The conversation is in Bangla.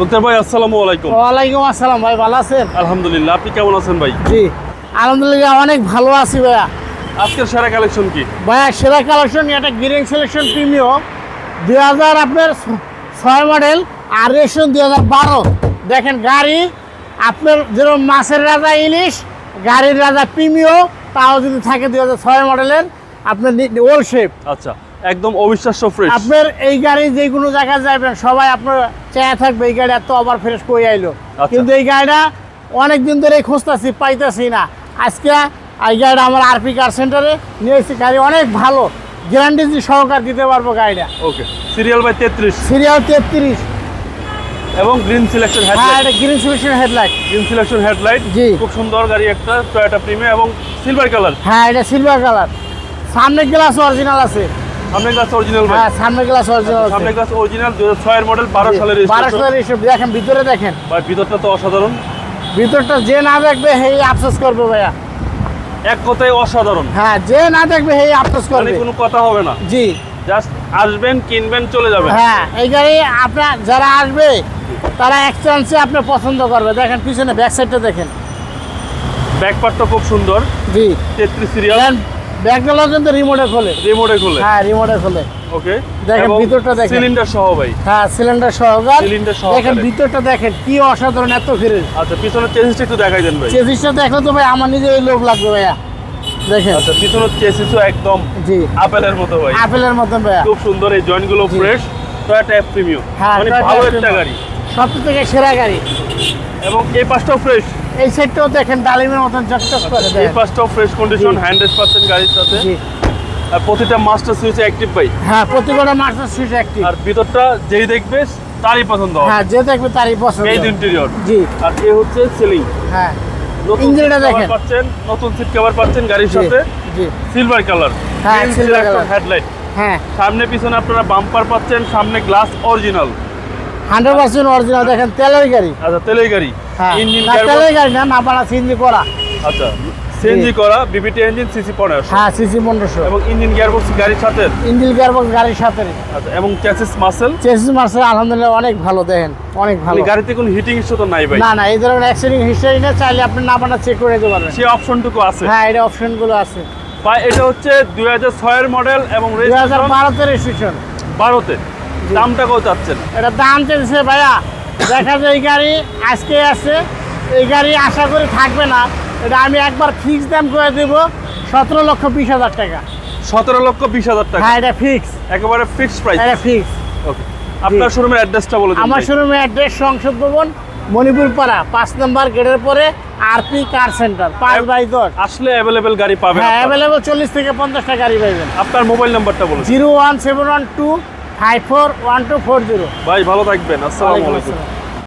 মুক্তার ভাই আসসালামু আলাইকুম। ওয়ালাইকুম আসসালাম ভাই ভালো আছেন? আলহামদুলিল্লাহ আপনি কেমন আছেন ভাই? জি আলহামদুলিল্লাহ অনেক ভালো আছি ভাইয়া। আজকের সেরা কালেকশন কি? ভাইয়া সেরা কালেকশন এটা গ্রিন সিলেকশন প্রিমিও দুই হাজার আপনার ছয় মডেল আর রেশন দুই হাজার বারো। দেখেন গাড়ি আপনার যেরকম মাছের রাজা ইলিশ গাড়ির রাজা প্রিমিও তাও যদি থাকে দুই হাজার ছয় মডেলের আপনার ওল শেপ আচ্ছা। একদম অবিশ্বাস্য ফ্রেশ আপনার এই গাড়ি যে কোনো জায়গায় যাবেন সবাই আপনার চেয়ে থাকবে এই গাড়ি এত আবার ফ্রেশ করে আইলো। আচ্ছা। কিন্তু এই গাড়িটা অনেক দিন ধরে খুঁজতেছি পাইতেছি না। আজকে এই গাড়িটা আমার আরপি কার সেন্টারে নিয়ে এসেছি গাড়ি অনেক ভালো গ্যারান্টি সহকার দিতে পারব গাড়িটা। ওকে সিরিয়াল বাই তেত্রিশ। সিরিয়াল তেত্রিশ। এবং গ্রিন সিলেকশন হ্যাঁ এটা green selection headlight green selection headlight জি। খুব সুন্দর গাড়ি একটা টয়োটা প্রিমিয়াম এবং সিলভার কালার হ্যাঁ এটা সিলভার কালার সামনে গ্লাস অরিজিনাল আছে। সামনে গ্লাস অরিজিনাল হ্যাঁ সামনে গ্লাস অরিজিনাল সামনে গ্লাস অরিজিনাল দুই হাজার ছয়ের মডেল বারো সালের বারো registration। সালের এসব দেখেন ভিতরে দেখেন। ভাই ভিতরটা তো অসাধারণ। ভিতরটা যে না দেখবে সেই আফসোস করবে ভাইয়া। এক কথায় অসাধারণ। হ্যাঁ যে না দেখবে সেই আফসোস মানে করবে। কোনো কথা হবে না। জি। জাস্ট আসবেন কিনবেন চলে যাবেন। হ্যাঁ এই গাড়ি আপনার যারা আসবে তারা এক চান্সে আপনি পছন্দ করবে। দেখেন পিছনে ব্যাক সাইডটা দেখেন। ব্যাক পার্টটা খুব সুন্দর। জি। তেত্রিশ সিরিয়াল দেখেন কিন্তু রিমোটে খোলে। রিমোটে খুলে? হ্যাঁ রিমোটে খোলে। ওকে দেখেন, ভিতরটা দেখেন। সিলিন্ডার সহ ভাই? হ্যাঁ সিলিন্ডার সহকার Cylinder সহকারে। দেখেন ভিতরটা দেখেন কি অসাধারণ এত ফিরে আচ্ছা পিছনের চেসিসটা একটু দেখাই দেন ভাই। চেসিসটা দেখলে তো ভাই আমার নিজের লোভ লাগবে ভাইয়া। দেখেন। আচ্ছা পিছনের চেসিসও একদম জি। আপেলের মতো ভাই। আপেলের মতন ভাইয়া। খুব সুন্দর এই জয়েন্টগুলো জি। ফ্রেশ টয়োটা প্রিমিয়াম হ্যাঁ মানে ভালো একটা গাড়ি। সব থেকে সেরা গাড়ি। এবং এই পাশটাও ফ্রেশ এই সাইডটাও দেখেন ডালিমের মতন চকচক করে এই দেখেন পাশটাও ফ্রেশ কন্ডিশন জি। হান্ড্রেড পার্সেন্ট গাড়ির সাথে। জি। আর প্রতিটা মাস্টার সুইচে অ্যাক্টিভ ভাই হ্যাঁ প্রতিটা মার্সেল সুইচ অ্যাক্টিভ আর ভিতরটা যেই দেখবে তারই পছন্দ হবে। হ্যাঁ যে দেখবে তারই পছন্দ। এই ইন্টেরিয়র জি। আর এ হচ্ছে সিলিং হ্যাঁ ইঞ্জিনটা দেখেন। পাচ্ছেন নতুন সিট কভার পাচ্ছেন গাড়ির সাথে। জি। সিলভার কালার হ্যাঁ, silver color। হেডলাইট হ্যাঁ। সামনে পিছনে আপনারা বাম্পার পাচ্ছেন সামনে glass original hundred percent original দেখেন তেলের গাড়ি। আচ্ছা তেলের গাড়ি। ইঞ্জিন তেলের গাড়ি না না পাড়া সিএনজি করা। আচ্ছা সিএনজি করা বিবিটি ইঞ্জিন সিসি পনেরোশো। হ্যাঁ সিসি পনেরোশো। এবং ইঞ্জিন গিয়ারবক্স গাড়ির সাথে? ইঞ্জিল গিয়ারবক্স গাড়ির সাথে। আচ্ছা এবং চ্যাসিস মাসেল চেসিস মার্সেল আলহামদুলিল্লাহ অনেক ভালো দেখেন অনেক ভালো। গাড়িতে কোনো হিটিং ইস্যু তো নাই ভাই? না না এই ধরনের অ্যাক্সিডেন্ট হিস্টরি না চাইলে আপনি না বানা চেক করে দিতে পারবেন। সে অপশনটুকু আছে। হ্যাঁ এটা অপশনগুলো আছে। বা এটা হচ্ছে দুই হাজার ছয়ের মডেল এবং দুই হাজার বারোতে রেজিস্ট্রেশন বারোতে। দামটা কত চাচ্ছেন? এটা দাম চেয়েছে ভাইয়া দেখা যায় এই গাড়ি আজকে আছে এই গাড়ি আশা করি থাকবে না। এটা আমি একবার ফিক্স দাম করে দেবো সতেরো লক্ষ বিশ হাজার টাকা। সতেরো লক্ষ বিশ হাজার টাকা। হ্যাঁ এটা ফিক্স একেবারে ফিক্সড প্রাইস এটা ফিক্স ওকে আপনার শোরুমের অ্যাড্রেসটা বলে দিন আমার শোরুমের অ্যাড্রেস সংসদ ভবন মণিপুর পাড়া পাঁচ নম্বর গেটের পরে আরপি কার সেন্টার পাঁচ বাই দশ। আসলে অ্যাভেলেবেল গাড়ি পাবেন হ্যাঁ অ্যাভেলেবেল চল্লিশ থেকে পঞ্চাশটা গাড়ি পাইবেন। আপনার মোবাইল নাম্বারটা বলুন zero one seven one two five four one two four zero. ভাই ভালো থাকবেন। আসসালামু আলাইকুম।